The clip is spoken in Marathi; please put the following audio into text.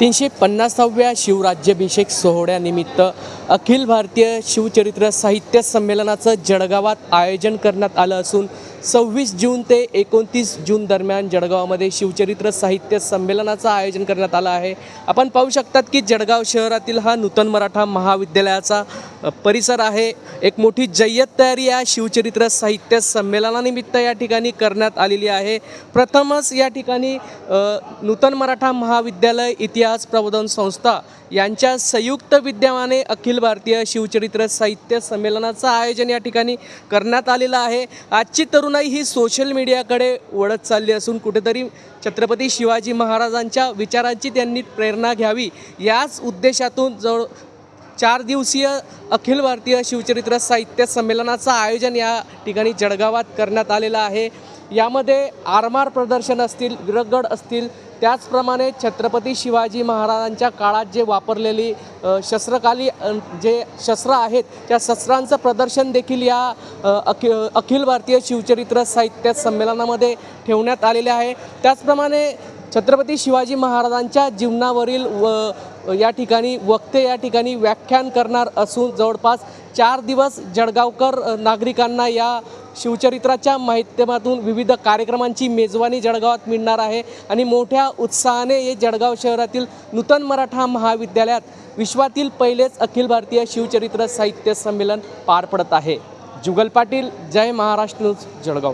तीनशे पन्नासाव्या शिवराज्याभिषेक सोहळ्यानिमित्त अखिल भारतीय शिवचरित्र साहित्य संमेलनाचं जळगावात आयोजन करण्यात आलं असून सव्वीस जून ते एकोणतीस जून दरम्यान जळगावामध्ये शिवचरित्र साहित्य संमेलनाचं आयोजन करण्यात आलं आहे. आपण पाहू शकतात की जळगाव शहरातील हा नूतन मराठा महाविद्यालयाचा परिसर आहे. एक मोठी जय्यत तयारी या शिवचरित्र साहित्य संमेलनानिमित्त या ठिकाणी करण्यात आलेली आहे. प्रथमच या ठिकाणी नूतन मराठा महाविद्यालय इतिहास प्रबोधन संस्था यांच्या संयुक्त विद्यमाने अखिल भारतीय शिवचरित्र साहित्य संमेलनाचं आयोजन या ठिकाणी करण्यात आलेलं आहे. आजची तरुणाई ही सोशल मीडियाकडे वळत चालली असून कुठेतरी छत्रपती शिवाजी महाराजांच्या विचारांची त्यांनी प्रेरणा घ्यावी याच उद्देशातून जवळ चार दिवसीय अखिल भारतीय शिवचरित्र साहित्य संमेलनाचं आयोजन या ठिकाणी जळगावात करण्यात आलेलं आहे. यामध्ये आरमार प्रदर्शन असतील विरगड असतील त्याचप्रमाणे छत्रपती शिवाजी महाराजांच्या काळात जे वापरलेली शस्त्रकाली जे शस्त्र आहेत त्या शस्त्रांचं प्रदर्शन देखील या अखि अखिल भारतीय शिवचरित्र साहित्य संमेलनामध्ये ठेवण्यात आलेले आहे. त्याचप्रमाणे छत्रपती शिवाजी महाराजांच्या जीवनावरील व या ठिकाणी वक्ते या ठिकाणी व्याख्यान करणार असून जवळपास चार दिवस जळगावकर नागरिकांना या शिवचरित्राच्या माध्यमातून विविध कार्यक्रमांची मेजवानी जळगावात मिळणार आहे. आणि मोठ्या उत्साहाने हे जळगाव शहरातील नूतन मराठा महाविद्यालयात विश्वातील पहिलेच अखिल भारतीय शिवचरित्र साहित्य संमेलन पार पडत आहे. जुगल पाटील जय महाराष्ट्र न्यूज जळगाव.